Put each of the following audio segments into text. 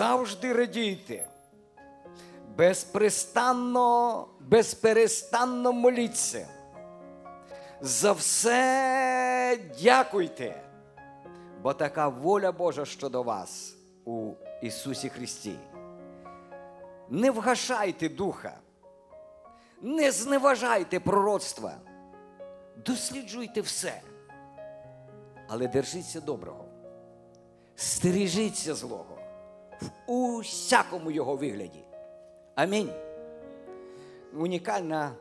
завжди радійте, безпрестанно, безперестанно моліться. За все дякуйте, бо така воля Божа щодо вас у Ісусі Христі. Не вгашайте духа, не зневажайте пророцтва, досліджуйте все, але держіться доброго, стережіться злого в усякому його вигляді. Амінь. Унікальна,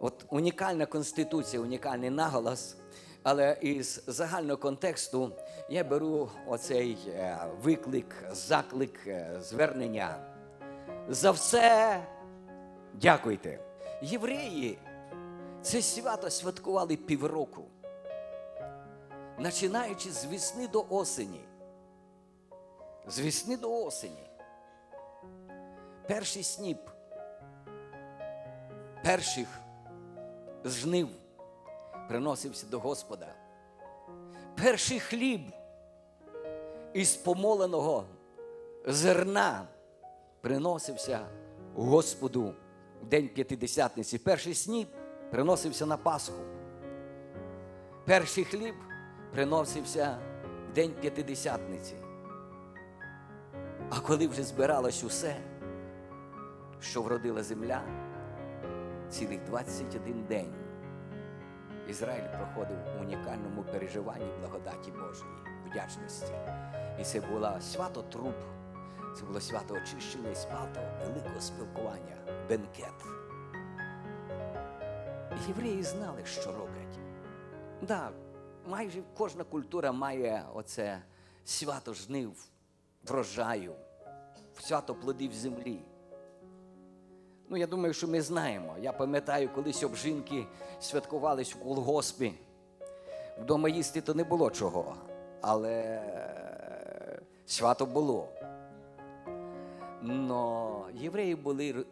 от унікальна конституція, унікальний наголос. Але із загального контексту я беру оцей е, виклик, заклик, е, звернення. За все дякуйте. Євреї це свято святкували півроку, починаючи з весни до осені. З весни до осені. Перший сніп перших жнив приносився до Господа. Перший хліб із помоленого зерна приносився Господу в день п'ятидесятниці. Перший сніп приносився на Пасху. Перший хліб приносився в день п'ятидесятниці. А коли вже збиралось усе, що вродила земля, цілих 21 день Ізраїль проходив у унікальному переживанні благодаті Божої, вдячності. І це було свято труб, це було свято очищення і свято великого спілкування, бенкет. Євреї знали, що роблять. Да, майже кожна культура має оце свято жнив, врожаю, свято плодів землі. Ну, я думаю, що ми знаємо. Я пам'ятаю, колись обжинки святкувались у колгоспі. Вдома їсти то не було чого, але свято було. Но євреї були.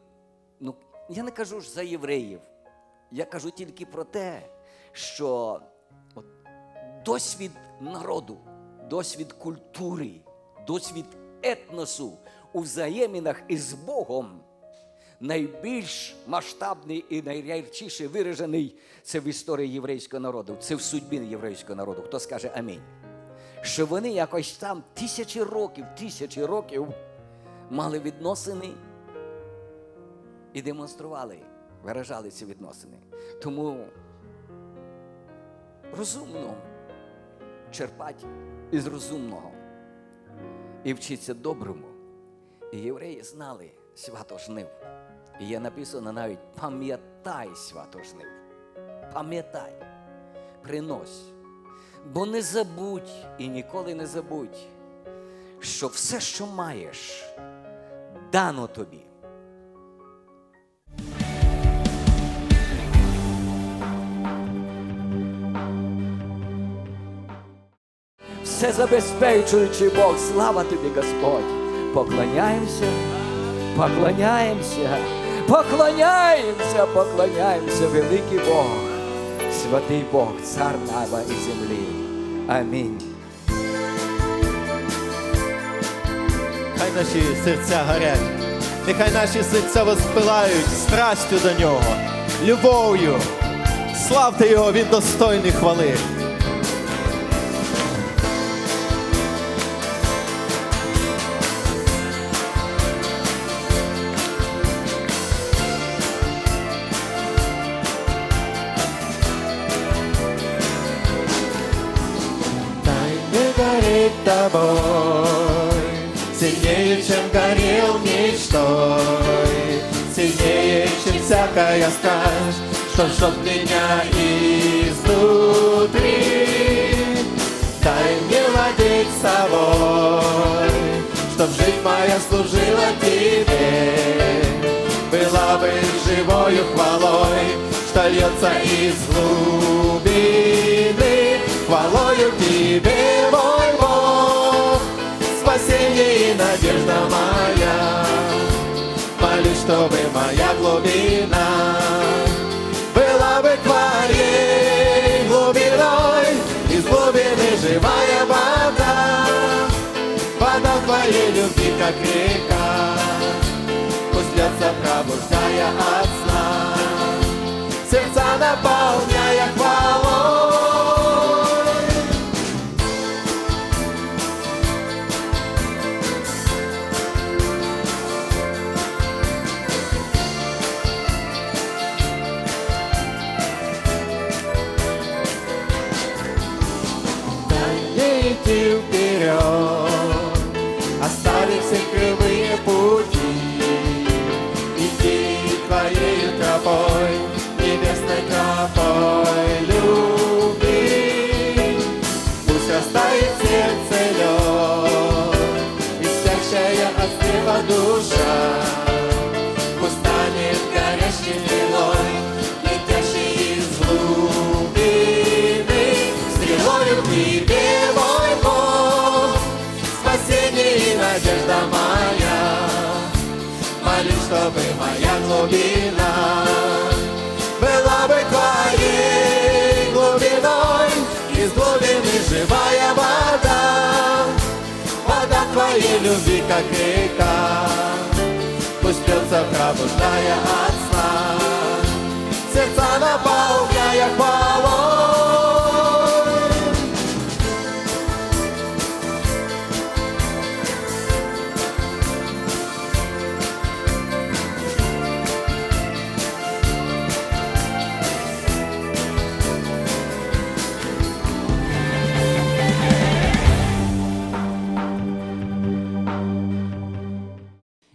Ну, я не кажу ж за євреїв. Я кажу тільки про те, що от, досвід народу, досвід культури, досвід етносу у взаєминах із Богом найбільш масштабний і найярчіше виражений це в історії єврейського народу, це в судьбі єврейського народу. Хто скаже амінь? Що вони якось там тисячі років, тисячі років мали відносини і демонстрували, виражали ці відносини. Тому розумно черпати із розумного і вчиться доброму. І євреї знали свято жнив. І є написано навіть пам'ятай свято жнив. Пам'ятай, принось. Бо не забудь і ніколи не забудь, що все, що маєш, дано тобі. Все забезпечуючий Бог, слава тобі, Господь. Поклоняємося, поклоняємося, поклоняємося, поклоняємося, великий Бог, святий Бог, цар неба і землі. Амінь. Хай наші серця горять, нехай наші серця воспилають страстю до нього, любов'ю. Славте його, він достойний хвали. Тобой, Сильнее, чем горел мечтой, Сильнее, чем всякая страсть, Что жжет меня изнутри. Дай мне владеть собой, Чтоб жизнь моя служила тебе, Была бы живою хвалой, Что льется из глубины, Хвалою тебе, Бог, И надежда моя. Молюсь, чтобы моя глубина была бы твоей глубиной, из глубины живая вода, вода Твоей любви, как река, Пусть льется, пробуждая от сна, Сердца наполняя хвалой. Река, пусть пьется пробуждая от сна, сердца наполняя хвалой.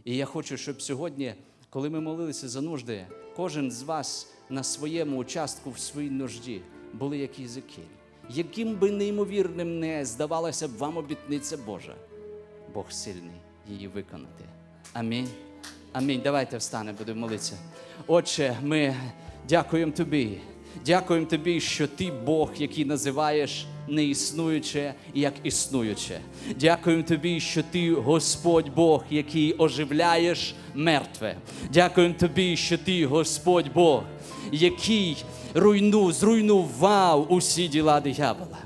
І я хочу, щоб сьогодні, коли ми молилися за нужди, кожен з вас на своєму участку в своїй нужді були як язики. Яким би неймовірним не здавалася б вам обітниця Божа, Бог сильний її виконати. Амінь. Амінь. Давайте встанемо, будемо молитися. Отче, ми дякуємо тобі. Дякуємо тобі, що ти Бог, який називаєш неіснуюче як існуюче. Дякуємо тобі, що ти Господь Бог, який оживляєш мертве. Дякуємо тобі, що ти Господь Бог, який руйну, зруйнував усі діла диявола.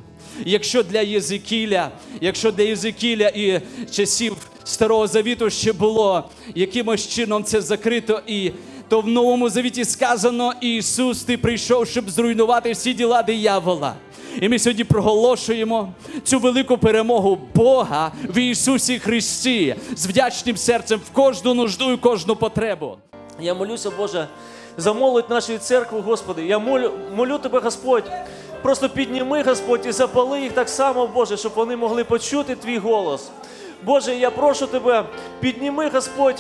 Якщо для Єзикіля, якщо для Єзикіля і часів Старого Завіту ще було якимось чином це закрито, і то в Новому Завіті сказано: Ісус, ти прийшов, щоб зруйнувати всі діла диявола. І ми сьогодні проголошуємо цю велику перемогу Бога в Ісусі Христі з вдячним серцем в кожну нужду і кожну потребу. Я молюся, Боже, за молодь нашої церкви, Господи. Я молю, молю Тебе, Господь. Просто підніми, Господь, і запали їх так само, Боже, щоб вони могли почути Твій голос. Боже, я прошу Тебе, підніми, Господь,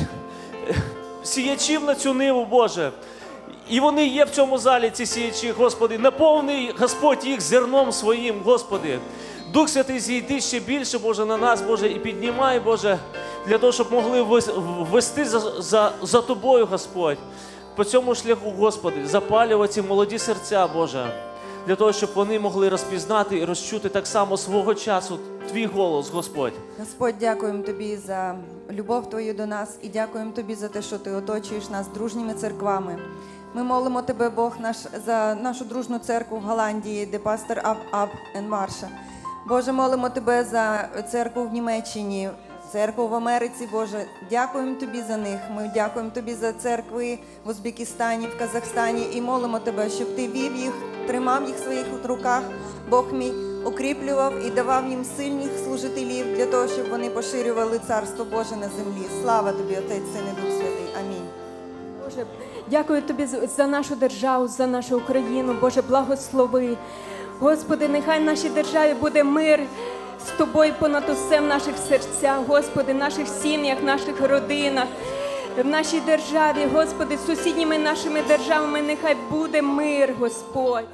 сіячів на цю ниву, Боже. І вони є в цьому залі, ці сіячі, Господи. Наповни, Господь, їх зерном своїм, Господи. Дух Святий, зійди ще більше, Боже, на нас, Боже, і піднімай, Боже, для того, щоб могли вес- вести за, за, за Тобою, Господь. По цьому шляху, Господи, запалювати ці молоді серця, Боже, для того, щоб вони могли розпізнати і розчути так само свого часу Твій голос, Господь. Господь, дякуємо тобі за любов твою до нас і дякуємо тобі за те, що ти оточуєш нас дружніми церквами. Ми молимо тебе, Бог, наш за нашу дружну церкву в Голландії, де пастор Аб Аб Ен Марша. Боже, молимо тебе за церкву в Німеччині, церкву в Америці, Боже. Дякуємо тобі за них. Ми дякуємо тобі за церкви в Узбекистані, в Казахстані і молимо тебе, щоб ти вів їх, тримав їх в своїх руках, Бог мій укріплював і давав їм сильних служителів для того, щоб вони поширювали царство Боже на землі. Слава тобі, Отець, Син і Дух Святий. Амінь. Дякую тобі за- нашу державу, за нашу Україну. Боже, благослови. Господи, нехай в нашій державі буде мир з тобою понад усе в наших серцях, Господи, в наших сім'ях, в наших родинах, в нашій державі, Господи, з сусідніми нашими державами, нехай буде мир, Господь.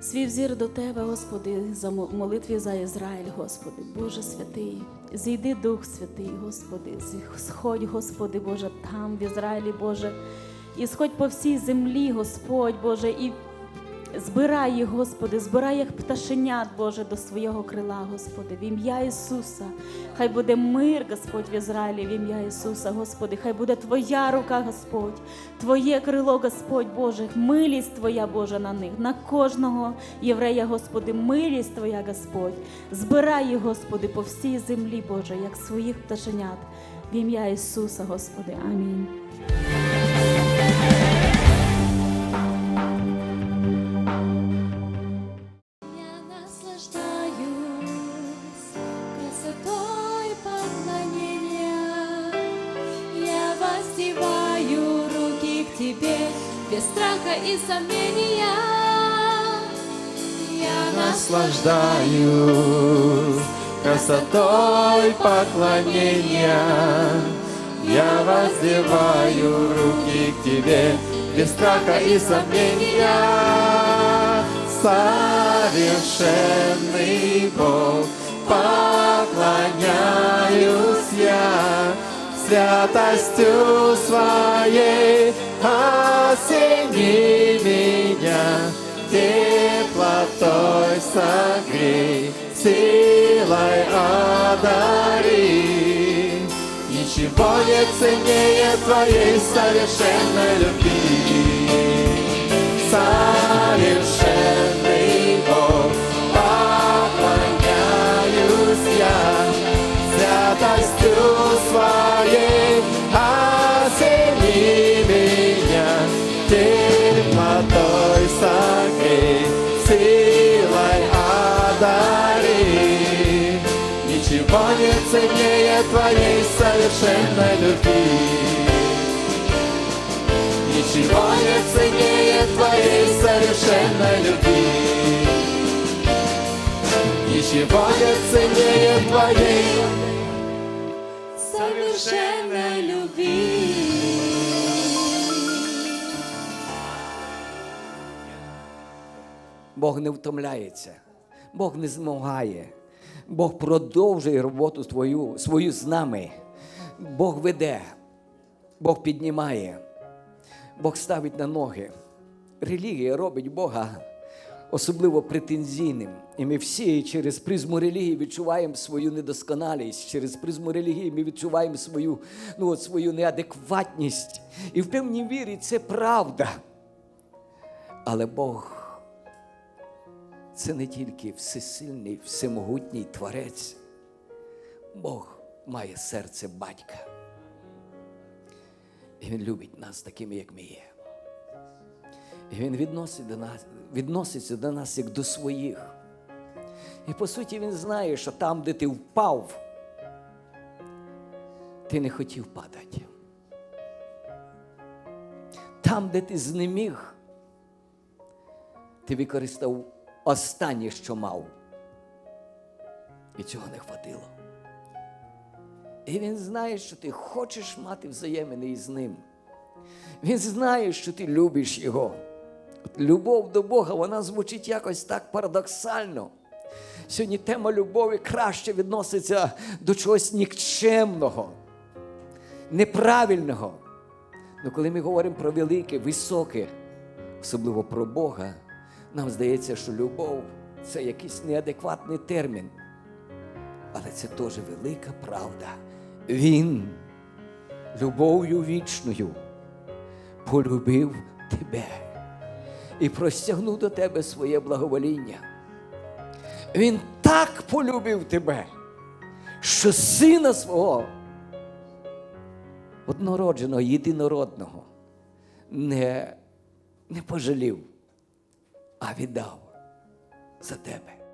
Свій взір до Тебе, Господи, за мо- молитві за Ізраїль, Господи, Боже святий, зійди Дух Святий, Господи, сходь, Господи, Боже, там в Ізраїлі, Боже, і сходь по всій землі, Господь, Боже, і Збирай їх, Господи, збирай їх пташенят, Боже, до свого крила, Господи, в ім'я Ісуса. Хай буде мир, Господь, в Ізраїлі, в ім'я Ісуса, Господи, хай буде Твоя рука, Господь, Твоє крило, Господь Боже, милість Твоя, Боже, на них, на кожного єврея, Господи, милість Твоя, Господь. Збирай їх, Господи, по всій землі, Боже, як своїх пташенят. В ім'я Ісуса, Господи. Амінь. И сомнения. Я Наслаждаюсь красотой поклонения. Я воздеваю руки к тебе без страха и сомнения. Совершенный Бог, поклоняюсь я святостью своей, осени меня теплотой согрей, силой одари. Ничего не ценнее твоей совершенной любви. Твоей совершенной любви. Ничего не ценнее твоей совершенной любви. Ничего не ценнее твоей совершенной любви. Бог не втомляється, Бог не змагає, Бог продовжує роботу твою, свою з нами. Бог веде, Бог піднімає, Бог ставить на ноги. Релігія робить Бога особливо претензійним. І ми всі через призму релігії відчуваємо свою недосконалість, через призму релігії ми відчуваємо свою, ну, от свою неадекватність. І в певній вірі це правда. Але Бог це не тільки всесильний, всемогутній творець. Бог має серце батька. І Він любить нас такими, як ми є. І Він відносить до нас, відноситься до нас як до своїх. І по суті він знає, що там, де ти впав, ти не хотів падати. Там, де ти знеміг, ти використав останнє, що мав. І цього не хватило. І він знає, що ти хочеш мати взаємини із ним. Він знає, що ти любиш його. Любов до Бога, вона звучить якось так парадоксально. Сьогодні тема любові краще відноситься до чогось нікчемного, неправильного. Ну, коли ми говоримо про велике, високе, особливо про Бога, нам здається, що любов це якийсь неадекватний термін. Але це теж велика правда. Він любов'ю вічною полюбив тебе і простягнув до тебе своє благовоління. Він так полюбив тебе, що сина свого однородженого, єдинородного не, не пожалів, а віддав за тебе.